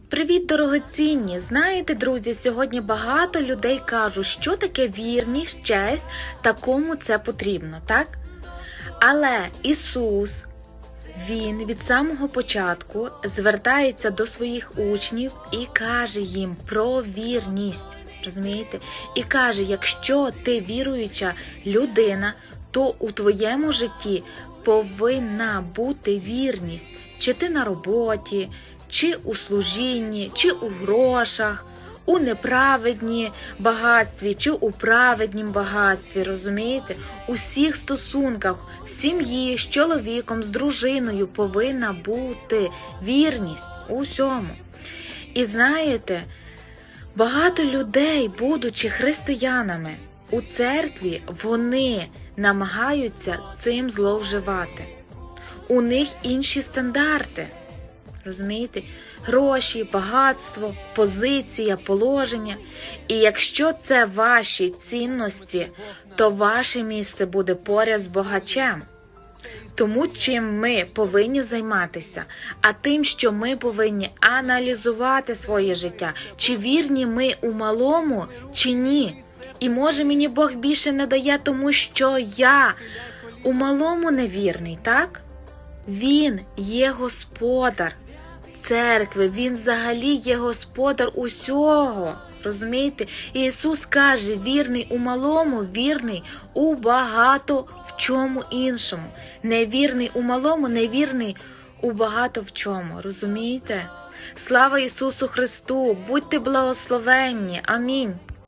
Привіт, дорогоцінні! Знаєте, друзі, сьогодні багато людей кажуть, що таке вірність, честь та кому це потрібно, так? Але Ісус, Він від самого початку звертається до своїх учнів і каже їм про вірність. Розумієте? І каже: якщо ти віруюча людина, то у твоєму житті повинна бути вірність, чи ти на роботі, чи у служінні, чи у грошах, у неправедній багатстві, чи у праведнім багатстві, розумієте? У всіх стосунках, в сім'ї, з чоловіком, з дружиною повинна бути вірність у всьому. І знаєте, багато людей, будучи християнами у церкві, вони намагаються цим зловживати. У них інші стандарти. Розумієте? Гроші, багатство, позиція, положення. І якщо це ваші цінності, то ваше місце буде поряд з богачем. Тому чим ми повинні займатися, а тим, що ми повинні аналізувати своє життя, чи вірні ми у малому, чи ні. І може мені Бог більше не дає, тому що я у малому невірний, так? Він є господар церкви, він взагалі є господар усього. Розумієте? Ісус каже: вірний у малому, вірний у багато в чому іншому. Невірний у малому, невірний у багато в чому. Розумієте? Слава Ісусу Христу! Будьте благословенні! Амінь.